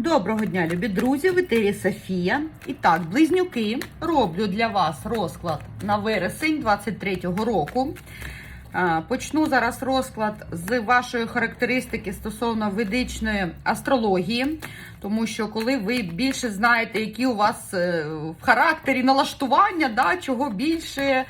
Доброго дня, любі друзі! В етері Софія. І так, близнюки, роблю для вас розклад на вересень 23-го року. Почну зараз розклад з вашої характеристики стосовно ведичної астрології, тому що коли ви більше знаєте, які у вас е, в характері налаштування, да, чого більше,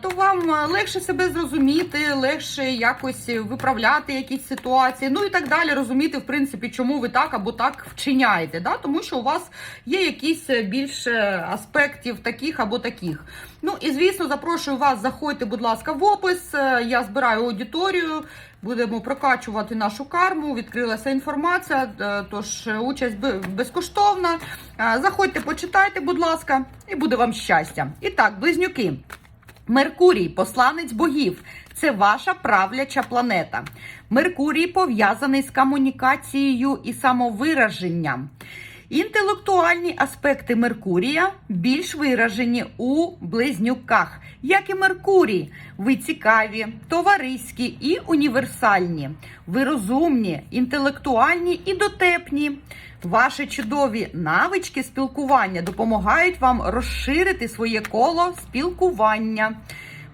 то вам е, легше себе зрозуміти, легше якось виправляти якісь ситуації, ну і так далі, розуміти, в принципі, чому ви так або так вчиняєте. Да? Тому що у вас є якісь більше аспектів таких або таких. Ну і звісно, запрошую вас, заходьте, будь ласка, в опис. Е, Я збираю аудиторію, будемо прокачувати нашу карму. Відкрилася інформація, е, тож е, участь безкоштовна. Заходьте, почитайте, будь ласка, і буде вам щастя. І так, близнюки. Меркурій, посланець богів, це ваша правляча планета. Меркурій пов'язаний з комунікацією і самовираженням. Інтелектуальні аспекти Меркурія більш виражені у близнюках, як і Меркурій. Ви цікаві, товариські і універсальні. Ви розумні, інтелектуальні і дотепні. Ваші чудові навички спілкування допомагають вам розширити своє коло спілкування.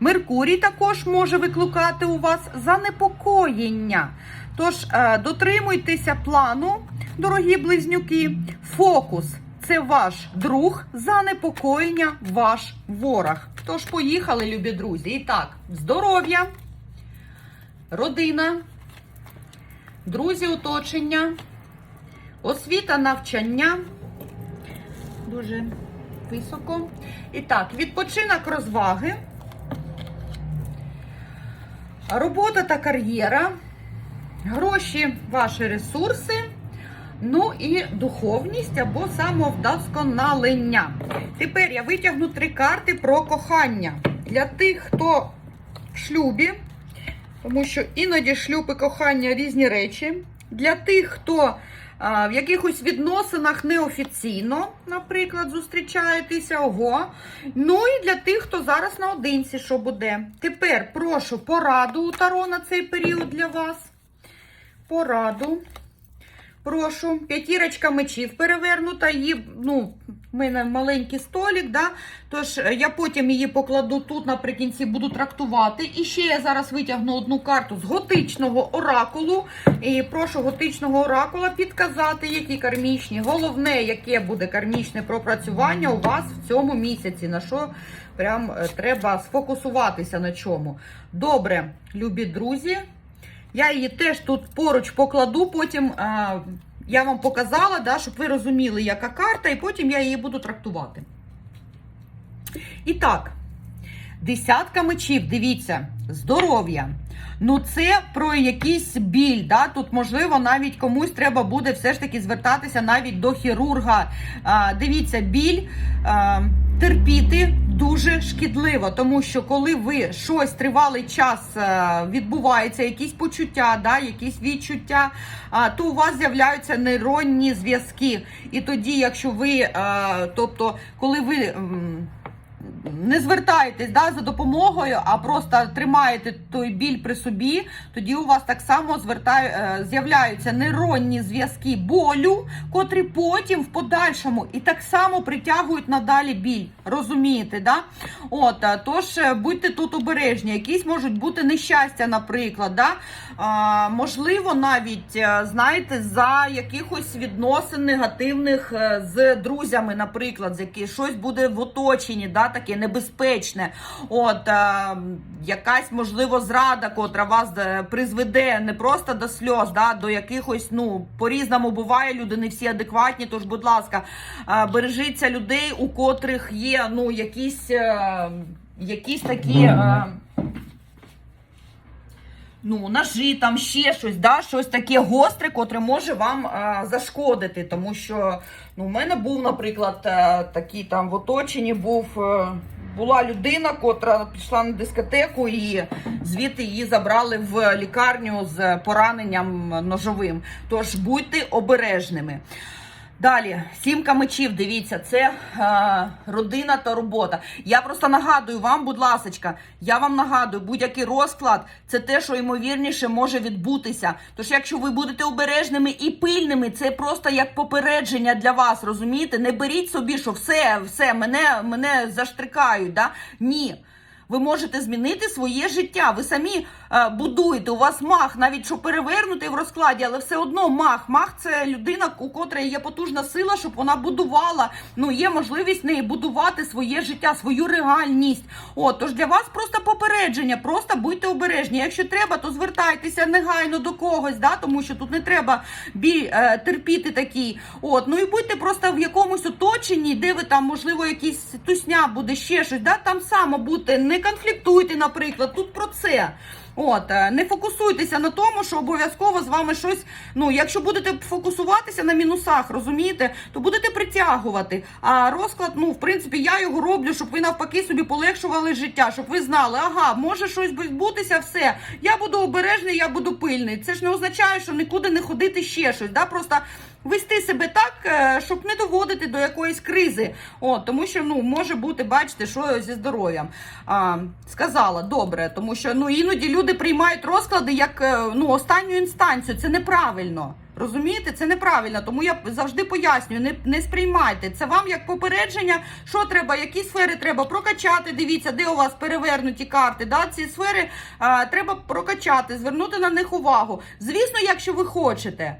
Меркурій також може викликати у вас занепокоєння. Тож е, дотримуйтеся плану, дорогі близнюки. Фокус це ваш друг, занепокоєння ваш ворог. Тож поїхали, любі друзі. І так, здоров'я, родина, друзі, оточення, освіта, навчання. Дуже високо. І так, відпочинок розваги. Робота та кар'єра, гроші, ваші ресурси, ну і духовність або самовдосконалення. Тепер я витягну три карти про кохання. Для тих, хто в шлюбі, тому що іноді шлюб і кохання різні речі. Для тих, хто а, в якихось відносинах неофіційно, наприклад, зустрічаєтеся, ого. Ну і для тих, хто зараз наодинці, що буде. Тепер прошу пораду у Таро на цей період для вас. Пораду. Прошу, п'ятірочка мечів перевернута. Її, ну, в мене маленький столик, да? тож е, я потім її покладу тут наприкінці, буду трактувати. І ще я зараз витягну одну карту з готичного оракулу. І прошу готичного оракула підказати, які кармічні. Головне, яке буде кармічне пропрацювання у вас в цьому місяці. На що прям е, треба сфокусуватися на чому. Добре, любі друзі. Я її теж тут поруч покладу, потім а, я вам показала, да, щоб ви розуміли, яка карта, і потім я її буду трактувати. І так, десятка мечів, дивіться, здоров'я. Ну, це про якийсь біль. Да? Тут, можливо, навіть комусь треба буде все ж таки звертатися навіть до хірурга. А, дивіться, біль а, терпіти дуже шкідливо, тому що коли ви щось тривалий час е, відбувається, якісь почуття, да, якісь відчуття, то у вас з'являються нейронні зв'язки. І тоді, якщо ви, е, тобто, коли ви. Не звертаєтесь да, за допомогою, а просто тримаєте той біль при собі, тоді у вас так само е, з'являються нейронні зв'язки болю, котрі потім в подальшому і так само притягують надалі біль. Розумієте, да? От, е, тож е, будьте тут обережні, якісь можуть бути нещастя, наприклад. Да? А, можливо, навіть, знаєте, за якихось відносин негативних з друзями, наприклад, з які щось буде в оточенні, да, таке небезпечне. От, е, якась, можливо, зрада, котра вас е, призведе не просто до сльоз, да, до якихось, ну, по-різному буває, люди не всі адекватні. Тож, будь ласка, е, бережіться людей, у котрих є ну, якісь, е, якісь такі. Е, ну, ножі, там ще щось, да, щось таке гостре, котре може вам а, зашкодити. Тому що ну, в мене був, наприклад, е, такий там в оточенні був. е, Була людина, котра пішла на дискотеку, і звідти її забрали в лікарню з пораненням ножовим. Тож будьте обережними. Далі, сімка мечів, дивіться, це е, родина та робота. Я просто нагадую вам, будь ласочка, я вам нагадую, будь-який розклад це те, що ймовірніше може відбутися. Тож, якщо ви будете обережними і пильними, це просто як попередження для вас, розумієте? Не беріть собі, що все, все, мене, мене заштрикають. Да? Ні. Ви можете змінити своє життя. Ви самі е, будуєте. У вас мах, навіть що перевернутий в розкладі, але все одно мах. Мах це людина, у котрої є потужна сила, щоб вона будувала. Ну є можливість неї будувати своє життя, свою реальність. От тож для вас просто попередження, просто будьте обережні. Якщо треба, то звертайтеся негайно до когось, да, тому що тут не треба біль е, терпіти такий. От ну і будьте просто в якомусь оточенні, де ви там, можливо, якісь тусня буде ще щось. Да, там само будьте, не конфліктуйте, наприклад. Тут про це. От, е, не фокусуйтеся на тому, що обов'язково з вами щось. Ну, якщо будете фокусуватися на мінусах, розумієте, то будете притягувати. А розклад, ну, в принципі, я його роблю, щоб ви навпаки собі полегшували життя, щоб ви знали, ага, може щось відбутися, все. Я буду обережний, я буду пильний. Це ж не означає, що нікуди не ходити ще щось. Да? Просто вести себе так, е, щоб не доводити до якоїсь кризи. От, тому що ну, може бути, бачите, що зі здоров'ям. А, сказала, добре, тому що ну, іноді люди приймають розклади як е, ну, останню інстанцію. Це неправильно. Розумієте, це неправильно, тому я завжди пояснюю, не, не сприймайте. Це вам як попередження, що треба, які сфери треба прокачати. Дивіться, де у вас перевернуті карти. Да? Ці сфери а, треба прокачати, звернути на них увагу. Звісно, якщо ви хочете.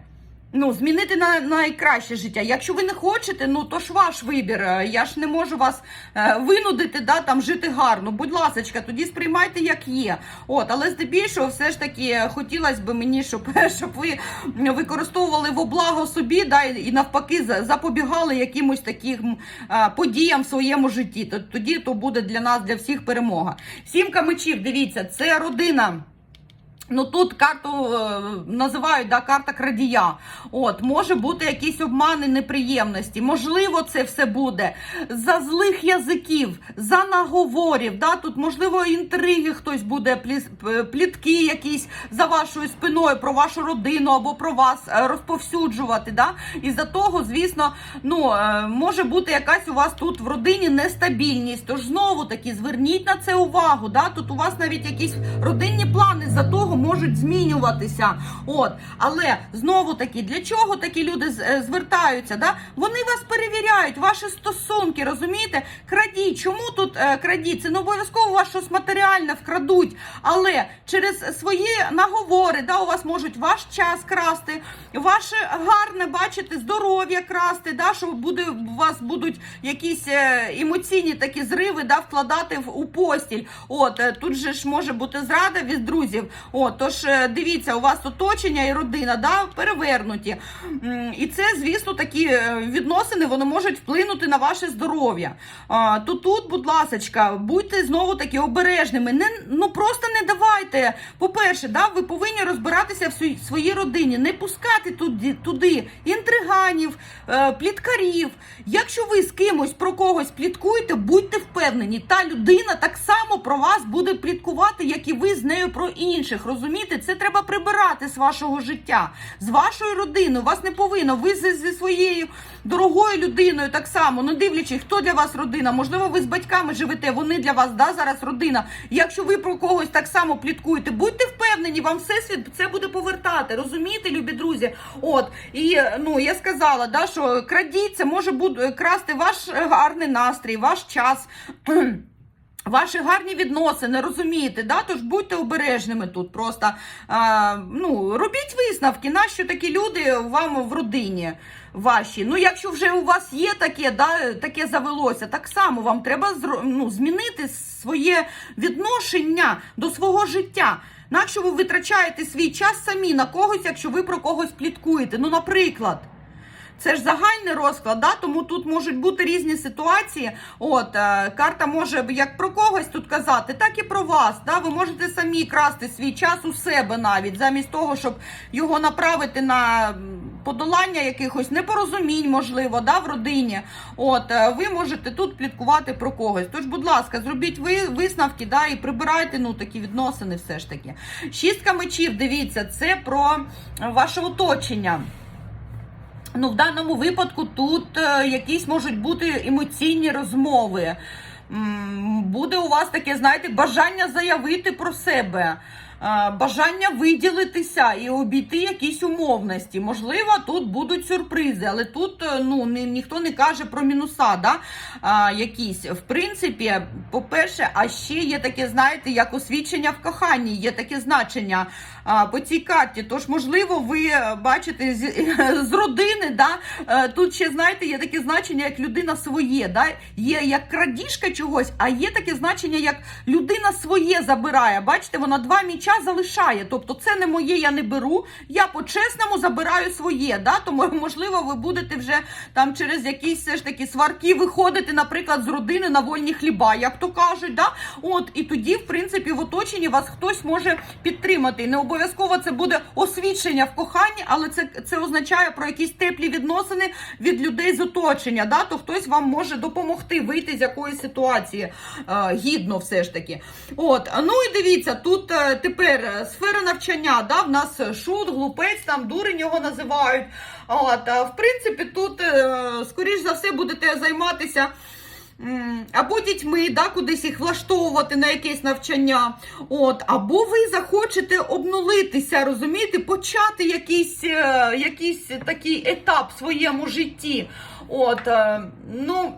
Ну, змінити на найкраще життя. Якщо ви не хочете, ну то ж ваш вибір. Е, Я ж не можу вас е, винудити, да, там жити гарно. Будь ласочка, тоді сприймайте, як є. От, але здебільшого, все ж таки, хотілося б мені, щоб, щоб ви використовували во благо собі, да, і навпаки запобігали якимось таким е, подіям в своєму житті. Тоді то буде для нас, для всіх перемога. Сімка мечів, дивіться, це родина. Ну тут карту е, називають да, карта крадія. От може бути якісь обмани, неприємності. Можливо, це все буде за злих язиків, за наговорів. Да? Тут можливо інтриги хтось буде плітки якісь за вашою спиною про вашу родину або про вас е, розповсюджувати. Да? І за того, звісно, ну е, може бути якась у вас тут в родині нестабільність. Тож знову таки зверніть на це увагу. Да? Тут у вас навіть якісь родинні плани за того можуть змінюватися. От, але знову таки, для чого такі люди е, звертаються? Да? Вони вас перевіряють, ваші стосунки, розумієте? Крадіть. Чому тут е, крадіть? Це не обов'язково вас щось матеріальне вкрадуть, але через свої наговори, да, у вас можуть ваш час красти, ваше гарне, бачите, здоров'я красти, да, що буде у вас будуть якісь е, емоційні такі зриви, да, вкладати в у постіль. От е, тут же ж може бути зрада від друзів. От, тож е, дивіться, у вас оточення і родина, да, перевернуті. І це, звісно, такі е, відносини вони можуть вплинути на ваше здоров'я. То тут, будь ласочка, будьте знову таки обережними. Не ну просто не давайте. По-перше, да, ви повинні розбиратися в своїй родині, не пускати туди, туди інтриганів, е, пліткарів. Якщо ви з кимось про когось пліткуєте, будьте впевнені, та людина так само про вас буде пліткувати, як і ви з нею про інших. Розумієте, це треба прибирати з вашого життя, з вашої родини. У вас не повинно. Ви зі, своєю дорогою людиною так само, не дивлячись, хто для вас родина. Можливо, ви з батьками живете, вони для вас да, зараз родина. Якщо ви про когось так само пліткуєте, будьте впевнені, вам всесвіт це буде повертати. Розумієте, любі друзі? От і ну я сказала, да, що крадіть, це може бути красти ваш е, гарний настрій, ваш час. Ваші гарні відносини, розумієте, да? Тож будьте обережними тут. Просто а, ну, робіть висновки, нащо такі люди вам в родині ваші. Ну, якщо вже у вас є таке, да, таке завелося, так само вам треба ну, змінити своє відношення до свого життя. Якщо ви витрачаєте свій час самі на когось, якщо ви про когось пліткуєте. Ну, наприклад. Це ж загальний розклад, да? тому тут можуть бути різні ситуації. От е, карта може як про когось тут казати, так і про вас. Да? Ви можете самі красти свій час у себе навіть, замість того, щоб його направити на подолання якихось непорозумінь, можливо, да, в родині. От е, ви можете тут пліткувати про когось. Тож, будь ласка, зробіть ви висновки, да, і прибирайте ну такі відносини, все ж таки. Шістка мечів, дивіться, це про ваше оточення. Ну, в даному випадку тут е, якісь можуть бути емоційні розмови. Буде у вас таке, знаєте, бажання заявити про себе, бажання виділитися і обійти якісь умовності. Можливо, тут будуть сюрпризи, але тут е, ну, ні, ніхто не каже про мінуса, да? а, якісь. В принципі, по-перше, а ще є таке, знаєте, як освідчення в коханні, є таке значення а, по цій карті. Тож, можливо, ви е, бачите з, з родини, да? е, тут ще, знаєте, є таке значення, як людина своє. Да? Є як крадіжка чогось, а є таке значення, як людина своє забирає. Бачите, вона два міча залишає. Тобто, це не моє, я не беру. Я по-чесному забираю своє. Да? Тому, можливо, ви будете вже там через якісь все ж таки сварки виходити, наприклад, з родини на вольні хліба, як то кажуть. Да? От, і тоді, в принципі, в оточенні вас хтось може підтримати. Не обов'язково це буде освідчення в коханні, але це, це означає про якісь теплі відносини від людей з оточення. Да? То хтось вам може допомогти вийти з якоїсь ситуації е, гідно, все ж таки. От, ну і дивіться, тут е, тепер е, сфера навчання. Да? В нас шут, глупець, там дурень його називають. От, в принципі, тут, е, скоріш за все, будете займатися. Або дітьми, да, кудись їх влаштовувати на якесь навчання. От, або ви захочете обнулитися, розумієте, почати якийсь, е, якийсь такий етап в своєму житті. От, е, ну.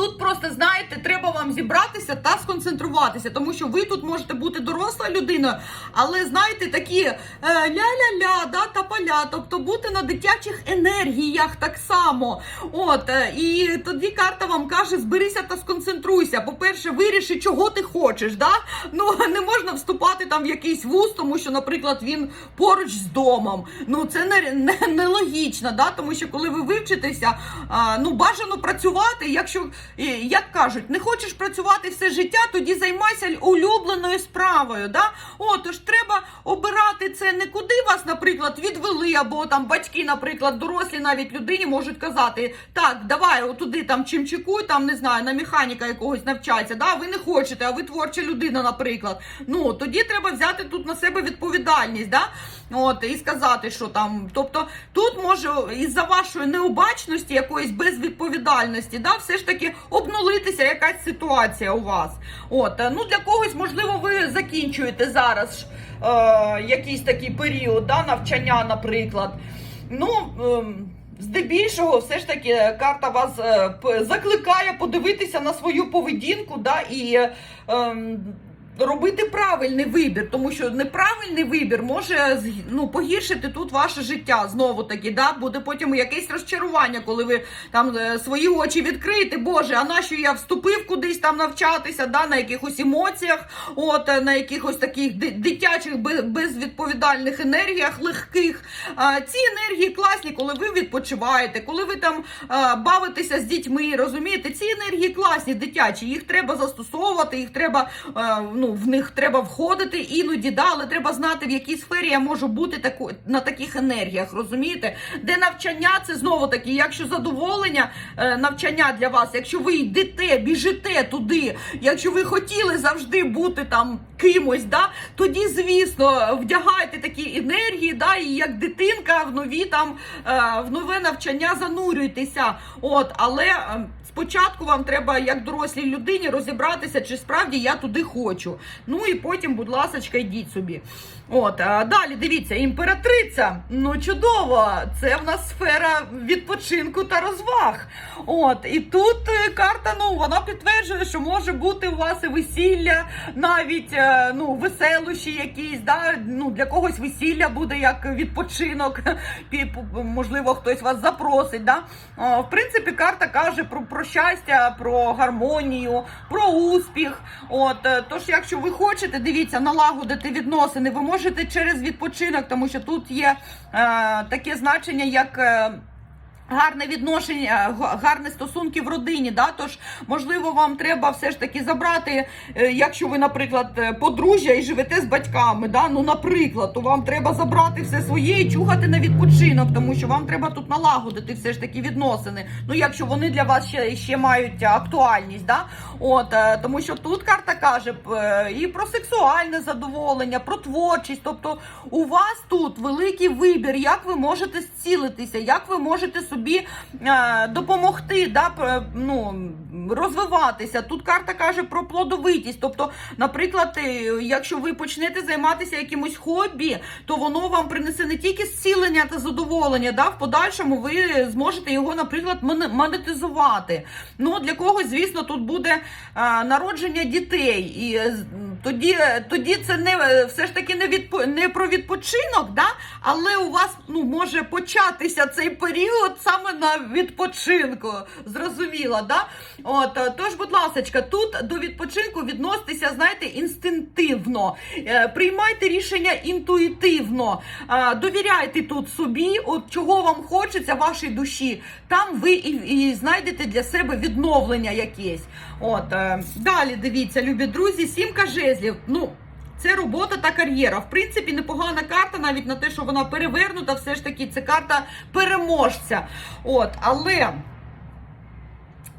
Тут просто знаєте, треба вам зібратися та сконцентруватися, тому що ви тут можете бути доросла людиною, але знаєте, такі е, ля-ля-ля, да, та поля, тобто бути на дитячих енергіях так само. От е, і тоді карта вам каже: зберися та сконцентруйся. По-перше, виріши, чого ти хочеш. Да? Ну не можна вступати там в якийсь вуз, тому що, наприклад, він поруч з домом. Ну це не, не, не да? тому що коли ви вивчитеся, а, ну бажано працювати, якщо. Як кажуть, не хочеш працювати все життя, тоді займайся улюбленою справою. Да? О, тож треба обирати це не куди вас, наприклад, відвели, або там батьки, наприклад, дорослі навіть людині можуть казати, так, давай отуди там чимчикуй, там не знаю, на механіка якогось навчатися. Да? Ви не хочете, а ви творча людина, наприклад. Ну тоді треба взяти тут на себе відповідальність, да? От і сказати, що там. Тобто тут може із-за вашої необачності, якоїсь безвідповідальності, да, все ж таки обнулитися якась ситуація у вас. От, е, ну для когось, можливо, ви закінчуєте зараз е, якийсь такий період да, навчання, наприклад. Ну, ем, здебільшого, все ж таки, карта вас е, закликає подивитися на свою поведінку, да, і. е, ем, Робити правильний вибір, тому що неправильний вибір може ну, погіршити тут ваше життя. Знову таки, да? буде потім якесь розчарування, коли ви там е, свої очі відкриєте. Боже, а нащо я вступив кудись там навчатися, да? на якихось емоціях, от е, на якихось таких дитячих безвідповідальних енергіях легких. Ці енергії класні, коли ви відпочиваєте, коли ви там а, бавитеся з дітьми, розумієте, ці енергії класні, дитячі, їх треба застосовувати, їх треба, е, в них треба входити іноді, да, але треба знати, в якій сфері я можу бути таку, на таких енергіях, розумієте? Де навчання, це знову таки, якщо задоволення е, навчання для вас, якщо ви йдете, біжите туди, якщо ви хотіли завжди бути там кимось, да, тоді, звісно, вдягайте такі енергії, да, і як дитинка в нові там е, в нове навчання занурюйтеся. От, але е, спочатку вам треба, як дорослій людині, розібратися, чи справді я туди хочу. Ну і потім, будь ласка, йдіть собі. От, а далі дивіться, імператриця. Ну чудово, це в нас сфера відпочинку та розваг. От, і тут е, карта, ну вона підтверджує, що може бути у вас і весілля, навіть е, ну, веселощі якісь. Да? Ну, для когось весілля буде як відпочинок. Можливо, хтось вас запросить. Да? В принципі, карта каже про, про щастя, про гармонію, про успіх. От, е, тож, якщо ви хочете, дивіться, налагодити відносини, ви можете через відпочинок, тому що тут є е, таке значення, як. е, Гарне відношення, га- гарні стосунки в родині. Да? Тож, можливо, вам треба все ж таки забрати, е, якщо ви, наприклад, е, подружжя і живете з батьками. Да? Ну, наприклад, то вам треба забрати все своє і чухати на відпочинок, тому що вам треба тут налагодити все ж таки відносини. Ну, якщо вони для вас ще, ще мають актуальність, да? От, е, тому що тут карта каже і про сексуальне задоволення, про творчість. Тобто у вас тут великий вибір, як ви можете зцілитися, як ви можете собі е, допомогти, да, ну, розвиватися. Тут карта каже про плодовитість. Тобто, наприклад, е, якщо ви почнете займатися якимось хобі, то воно вам принесе не тільки зцілення та задоволення, да, в подальшому ви зможете його, наприклад, монетизувати. Ну, для когось, звісно, тут буде е, народження дітей. І тоді, тоді це не все ж таки не відпо, не про відпочинок, да? але у вас ну, може початися цей період саме на відпочинку. Зрозуміло, да? От, е, тож, будь ласка, тут до відпочинку відноситися, знаєте, інстинктивно. Е, Приймайте рішення інтуїтивно. Е, Довіряйте тут собі, от чого вам хочеться, вашій душі. Там ви і, і знайдете для себе відновлення якесь. От, далі дивіться, любі друзі, сімка жезлів. Ну, це робота та кар'єра. В принципі, непогана карта, навіть на те, що вона перевернута, все ж таки це карта переможця. От, але.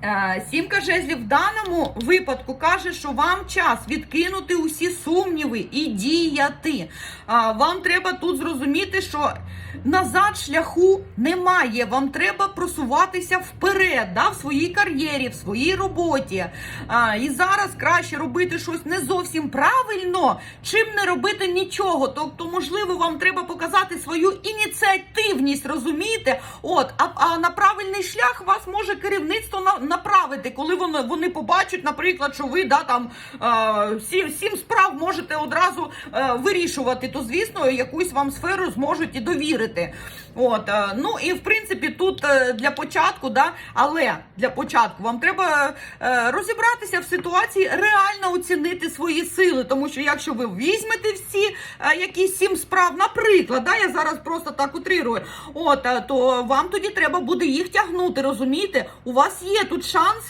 Е, Сімка жезлів в даному випадку каже, що вам час відкинути усі сумніви і діяти. Вам треба тут зрозуміти, що назад шляху немає. Вам треба просуватися вперед да, в своїй кар'єрі, в своїй роботі. І зараз краще робити щось не зовсім правильно, чим не робити нічого. Тобто, можливо, вам треба показати свою ініціативність, розумієте? От, а, а на правильний шлях вас може керівництво на, направити, коли вони, вони побачать, наприклад, що ви да, там е, сім, сім справ можете одразу е, вирішувати, то звісно, якусь вам сферу зможуть і довірити. От, е, ну і в принципі тут е, для початку, да, але для початку вам треба е, розібратися в ситуації, реально оцінити свої сили. Тому що якщо ви візьмете всі якісь сім справ, наприклад, да, я зараз просто так утрирую, от, то вам тоді треба буде їх тягнути, розумієте? У вас є тут шанс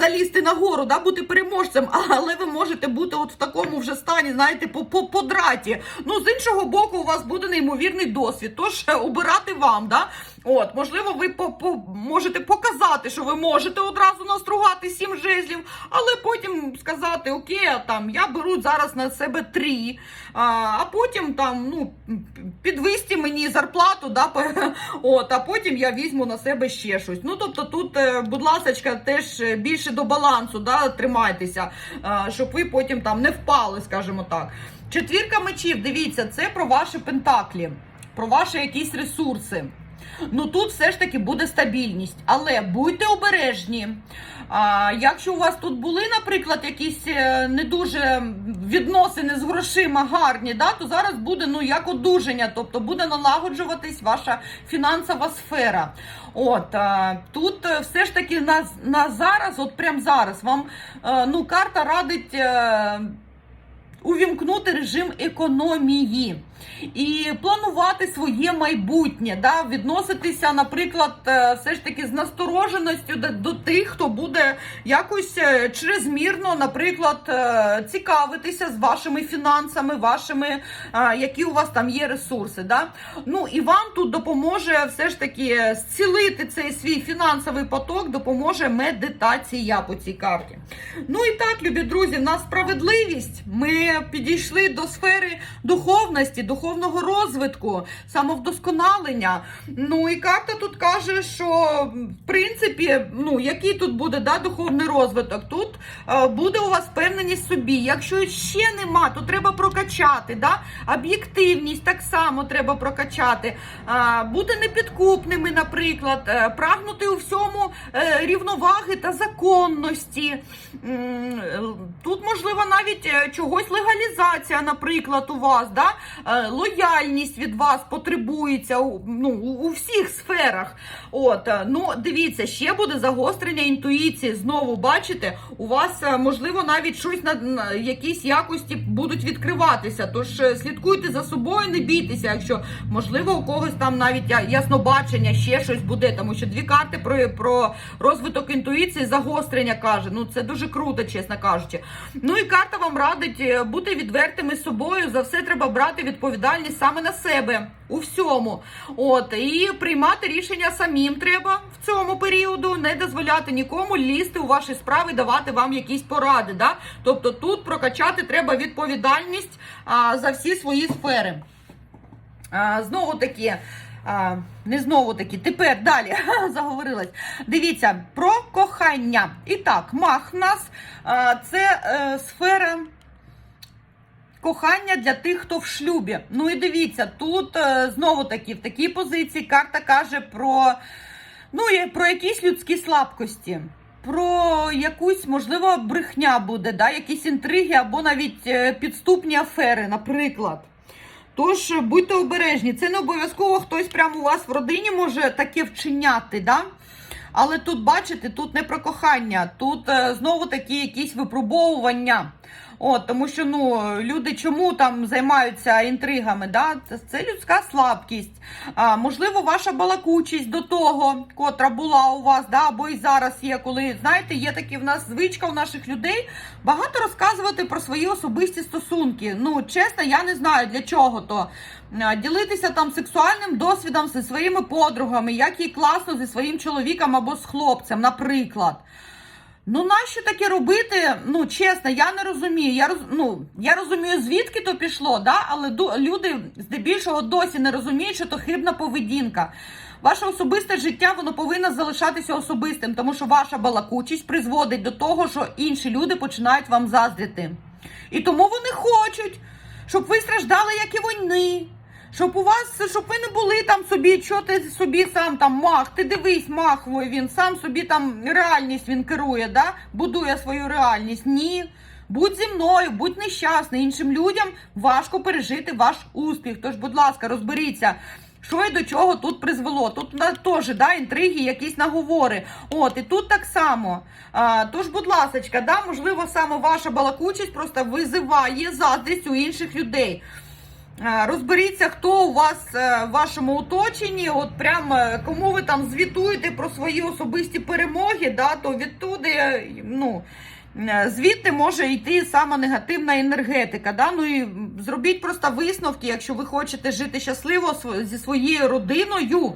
залізти нагору, да, бути переможцем, але ви можете бути от в такому вже стані, знаєте, по, по, по драті. Ну, з іншого боку, у вас буде неймовірний досвід. Тож е, обирати вам, да? От, можливо, ви по, можете показати, що ви можете одразу настругати сім жезлів, але потім сказати, окей, там я беру зараз на себе три, а, а потім там ну підвисьте мені зарплату, да, от, а потім я візьму на себе ще щось. Ну тобто, тут, е, будь ласка, теж е, більше до балансу, да, тримайтеся, а, щоб ви потім там не впали, скажімо так. Четвірка мечів, дивіться, це про ваші пентаклі, про ваші якісь ресурси. Ну тут все ж таки буде стабільність, але будьте обережні. А, якщо у вас тут були, наприклад, якісь е, не дуже відносини з грошима гарні, да, то зараз буде ну як одужання, тобто буде налагоджуватись ваша фінансова сфера. От а, тут е, все ж таки на, на зараз, от прямо зараз, вам е, ну карта радить. е, увімкнути режим економії і планувати своє майбутнє, да, відноситися, наприклад, е, все ж таки з настороженістю до, тих, хто буде якось е, чрезмірно, наприклад, е, цікавитися з вашими фінансами, вашими, які у вас там є ресурси. Да? Ну і вам тут допоможе все ж таки зцілити цей свій фінансовий поток, допоможе медитація по цій карті. Ну і так, любі друзі, в нас справедливість. Ми підійшли до сфери духовності, духовного розвитку, самовдосконалення. Ну і карта тут каже, що в принципі, ну який тут буде да, духовний розвиток? Тут е, буде у вас впевненість собі. Якщо ще нема, то треба прокачати. Да? Об'єктивність так само треба прокачати. Е, бути непідкупними, наприклад, е, прагнути у всьому е, рівноваги та законності. Е, Тут можливо навіть е, чогось легалізація, наприклад, у вас. Да? Лояльність від вас потребується ну, у всіх сферах. От, е, ну, дивіться, ще буде загострення інтуїції. Знову бачите, у вас е, можливо навіть щось на, на якісь якості будуть відкриватися. Тож е, слідкуйте за собою, не бійтеся, якщо можливо у когось там навіть яснобачення, ще щось буде, тому що дві карти про, про розвиток інтуїції, загострення каже. Ну це дуже круто, чесно кажучи. Ну і карта вам радить бути відвертими з собою. За все треба брати відповідальність саме на себе у всьому. От і приймати рішення самим треба в цьому періоду, не дозволяти нікому лізти у ваші справи, давати вам якісь поради. Да? Тобто тут прокачати треба відповідальність а, за всі свої сфери. А, знову таки. А, не знову таки, тепер далі заговорилась. Дивіться про кохання. І так, мах нас це е, сфера кохання для тих, хто в шлюбі. Ну і дивіться, тут е, знову таки в такій позиції карта каже про, ну, про якісь людські слабкості. Про якусь, можливо, брехня буде, да? якісь інтриги або навіть е, підступні афери, наприклад. Тож будьте обережні, це не обов'язково хтось прямо у вас в родині може таке вчиняти. Да? Але тут, бачите, тут не про кохання, тут е, знову такі якісь випробовування. От, тому що ну, люди чому там займаються інтригами? Да? Це, людська слабкість. А, можливо, ваша балакучість до того, котра була у вас, да? або і зараз є, коли, знаєте, є такі в нас звичка у наших людей багато розказувати про свої особисті стосунки. Ну, чесно, я не знаю для чого то. Ділитися там сексуальним досвідом зі своїми подругами, як їй класно зі своїм чоловіком або з хлопцем, наприклад. Ну, нащо таке робити? Ну, чесно, я не розумію. Я роз, ну, я розумію, звідки то пішло, да? але ду- люди здебільшого досі не розуміють, що то хибна поведінка. Ваше особисте життя воно повинно залишатися особистим, тому що ваша балакучість призводить до того, що інші люди починають вам заздрити. І тому вони хочуть, щоб ви страждали, як і вони. Щоб у вас, щоб ви не були там собі, що ти собі сам там мах, ти дивись, мах він сам собі там реальність він керує, да? будує свою реальність. Ні. Будь зі мною, будь нещасний. Іншим людям важко пережити ваш успіх. Тож, будь ласка, розберіться. Що і до чого тут призвело? Тут на- теж да, інтриги, якісь наговори. От, і тут так само. А, тож, будь ласка, да, можливо, саме ваша балакучість просто визиває заздрість у інших людей. Е, Розберіться, хто у вас е, в вашому оточенні, от прям е, кому ви там звітуєте про свої особисті перемоги, да, то відтуди, ну, звідти може йти сама негативна енергетика. Да? Ну і зробіть просто висновки, якщо ви хочете жити щасливо зі своєю родиною,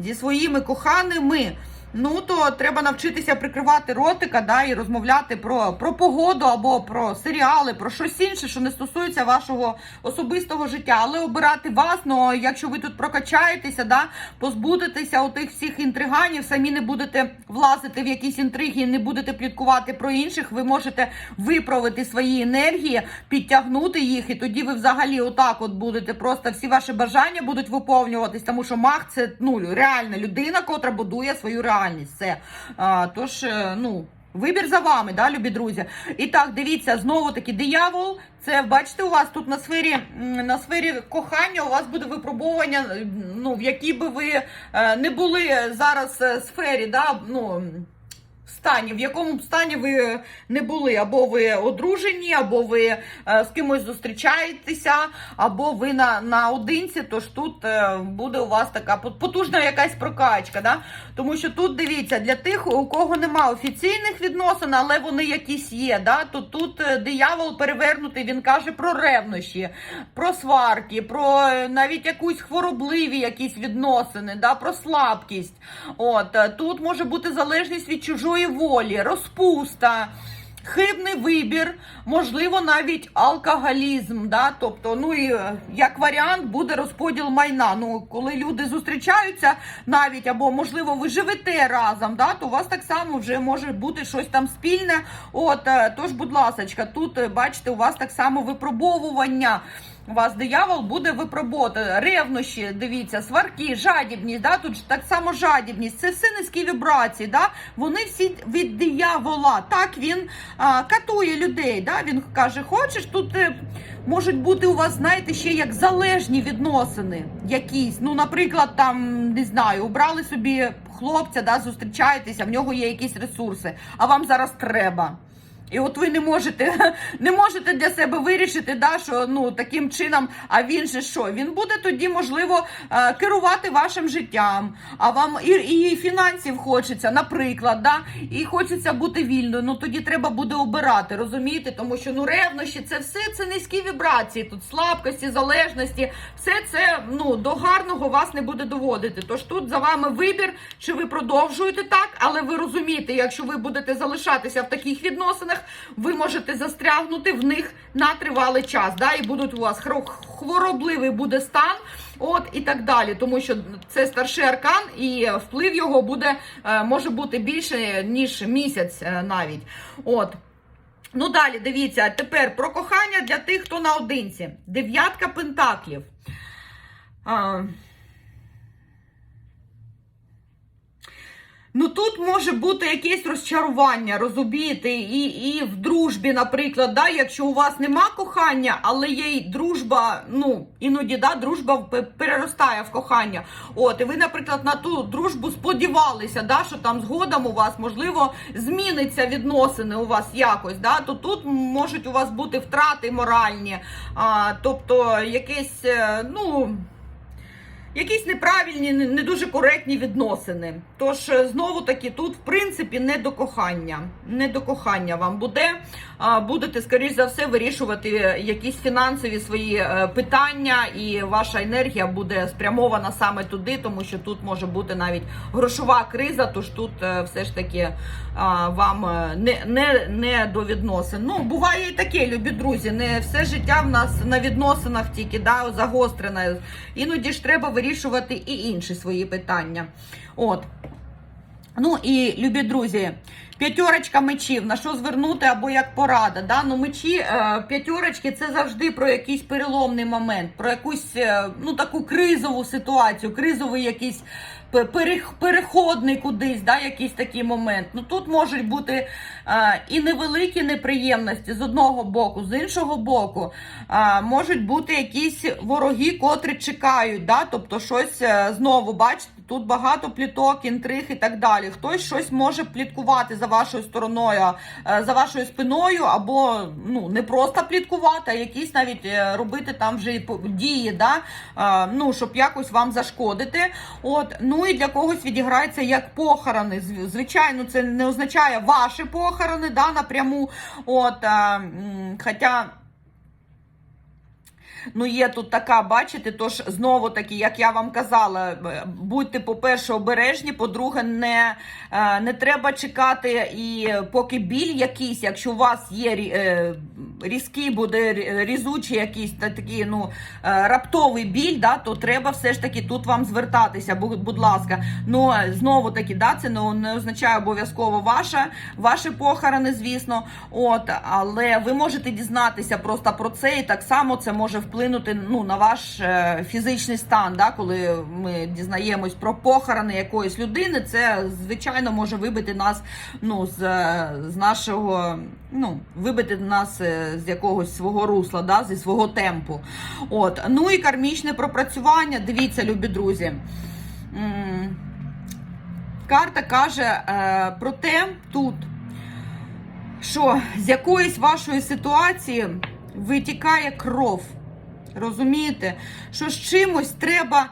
зі своїми коханими. Ну, то треба навчитися прикривати ротика, да, і розмовляти про, про погоду або про серіали, про щось інше, що не стосується вашого особистого життя. Але обирати вас, ну якщо ви тут прокачаєтеся, да, позбудетеся отих всіх інтриганів, самі не будете влазити в якісь інтриги, не будете пліткувати про інших, ви можете виправити свої енергії, підтягнути їх, і тоді ви взагалі отак от будете просто всі ваші бажання будуть виповнюватись, тому що маг це ну реальна людина, котра будує свою реальність. Все. А, тож, е, ну. Вибір за вами, да, любі друзі. І так, дивіться, знову таки диявол. Це бачите, у вас тут на сфері на сфері кохання у вас буде випробування, е, ну в якій би ви е, не були зараз сфері, да, ну. Стані, в якому б стані ви не були, або ви одружені, або ви е, з кимось зустрічаєтеся, або ви на, наодинці, тож тут е, буде у вас така потужна якась прокачка. Да? Тому що тут дивіться, для тих, у кого нема офіційних відносин, але вони якісь є. Да? То тут е, диявол перевернутий, він каже про ревнощі, про сварки, про навіть якусь хворобливі якісь відносини, да? про слабкість. От тут може бути залежність від чужої волі, розпуста. Хибний вибір, можливо, навіть алкоголізм. Да? Тобто, ну і е, як варіант буде розподіл майна. Ну, коли люди зустрічаються навіть, або можливо, ви живете разом, да? то у вас так само вже може бути щось там спільне. От, е, тож, будь ласка, тут е, бачите, у вас так само випробовування. Вас диявол буде випробувати. Ревнощі, дивіться, сварки, жадібність, да? тут так само жадібність. Це все низькі вібрації. Да? Вони всі від диявола. Так він а, катує людей. Да? Він каже, хочеш, тут е, можуть бути у вас, знаєте, ще як залежні відносини якісь. Ну, наприклад, там, не знаю, обрали собі хлопця, да, зустрічаєтеся, в нього є якісь ресурси, а вам зараз треба. І от ви не можете не можете для себе вирішити, да, що ну таким чином, а він же що? Він буде тоді, можливо, е, керувати вашим життям, а вам і, і фінансів хочеться, наприклад, да, і хочеться бути вільною. Ну тоді треба буде обирати, розумієте? Тому що ну ревнощі, це все це низькі вібрації. Тут слабкості, залежності, все це ну до гарного вас не буде доводити. Тож тут за вами вибір, чи ви продовжуєте так, але ви розумієте, якщо ви будете залишатися в таких відносинах ви можете застрягнути в них на тривалий час. Да? І будуть у вас хворобливий буде стан, от і так далі. Тому що це старший аркан, і вплив його буде е, може бути більше ніж місяць е, навіть. От. Ну далі, дивіться, тепер про кохання для тих, хто наодинці. Дев'ятка пентаклів. А... Ну тут може бути якесь розчарування, розумієте, і і в дружбі, наприклад, да, якщо у вас нема кохання, але є й дружба, ну іноді да, дружба переростає в кохання. От, і ви, наприклад, на ту дружбу сподівалися, да, що там згодом у вас можливо зміниться відносини у вас якось. Да, то тут можуть у вас бути втрати моральні, а, тобто якесь, е, ну. Якісь неправильні, не дуже коректні відносини. Тож, е, знову таки, тут, в принципі, не до кохання. Не до кохання вам буде. Будете, скоріш за все, вирішувати якісь фінансові свої е, питання, і ваша енергія буде спрямована саме туди, тому що тут може бути навіть грошова криза, тож тут е, все ж таки вам е, не, не, не до відносин. Ну, буває і таке, любі друзі. Не все життя в нас на відносинах тільки да, загострене. Іноді ж треба вирішувати і інші свої питання. От. Ну і любі друзі, п'ятерочка мечів, на що звернути або як порада. Да? Ну, мечі, е, п'ятерочки це завжди про якийсь переломний момент, про якусь е, ну, таку кризову ситуацію, кризовий якийсь переходний кудись, да, якийсь такий момент. Ну тут можуть бути е, і невеликі неприємності з одного боку, з іншого боку, е, можуть бути якісь вороги, котрі чекають. Да? Тобто щось е, знову бачите. Тут багато пліток, інтриг і так далі. Хтось щось може пліткувати за вашою стороною, е, за вашою спиною, або ну не просто пліткувати, а якісь навіть е, робити там вже дії, да? е, ну щоб якось вам зашкодити. От ну і для когось відіграється як похорони. Звичайно, це не означає ваші похорони, да, напряму. От, е, хоча. Ну, є тут така, бачите, тож знову таки, як я вам казала, е, будьте, по-перше, обережні, по-друге, не, е, не треба чекати, і поки біль якийсь, якщо у вас є рі- е, різкий, буде рі- різучий якийсь та такий, ну, е, раптовий біль, да, то треба все ж таки тут вам звертатися, будь, ласка. Ну, е, знову таки, да, це не, не означає обов'язково ваша, ваші похорони, звісно. От, але ви можете дізнатися просто про це, і так само це може вплинути ну, на ваш е, фізичний стан. Да? Коли ми дізнаємось про похорони якоїсь людини, це звичайно може вибити нас ну, з, е, з нашого, ну, вибити нас е, з якогось свого русла, да? зі свого темпу. От. Ну і кармічне пропрацювання. Дивіться, любі друзі. Карта каже про те тут, що з якоїсь вашої ситуації витікає кров. Розумієте, що з чимось треба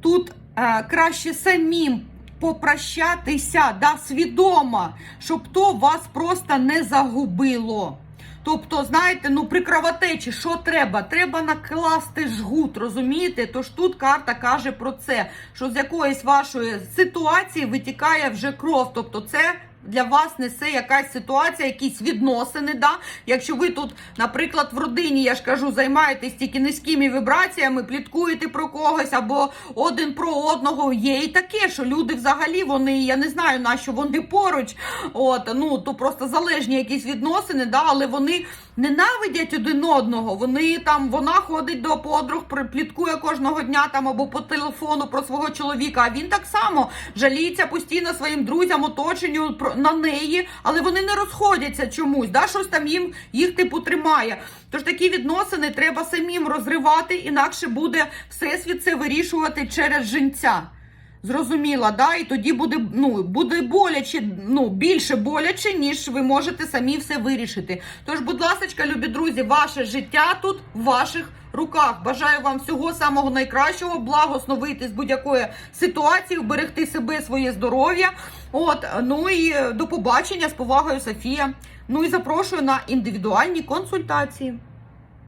тут е, краще самим попрощатися, да, свідомо, щоб то вас просто не загубило. Тобто, знаєте, ну при кровотечі, що треба? Треба накласти жгут, розумієте? Тож тут карта каже про це, що з якоїсь вашої ситуації витікає вже кров. Тобто, це для вас несе якась ситуація, якісь відносини. Да? Якщо ви тут, наприклад, в родині, я ж кажу, займаєтесь тільки низькими вібраціями, пліткуєте про когось або один про одного, є і таке, що люди взагалі вони, я не знаю на що вони поруч, от ну то просто залежні якісь відносини, да, але вони ненавидять один одного. Вони там вона ходить до подруг, пліткує кожного дня там або по телефону про свого чоловіка. А він так само жаліється постійно своїм друзям, оточенню на неї, але вони не розходяться чомусь. Да, щось там їм їх типу тримає. Тож такі відносини треба самим розривати, інакше буде всесвіт це вирішувати через жінця. Зрозуміла, да? І тоді буде, ну, буде боляче, ну, більше боляче, ніж ви можете самі все вирішити. Тож, будь ласка, любі друзі, ваше життя тут в ваших руках. Бажаю вам всього самого найкращого, благословити з будь-якої ситуації, вберегти себе, своє здоров'я. От, ну і е, до побачення з повагою, Софія. Ну і запрошую на індивідуальні консультації.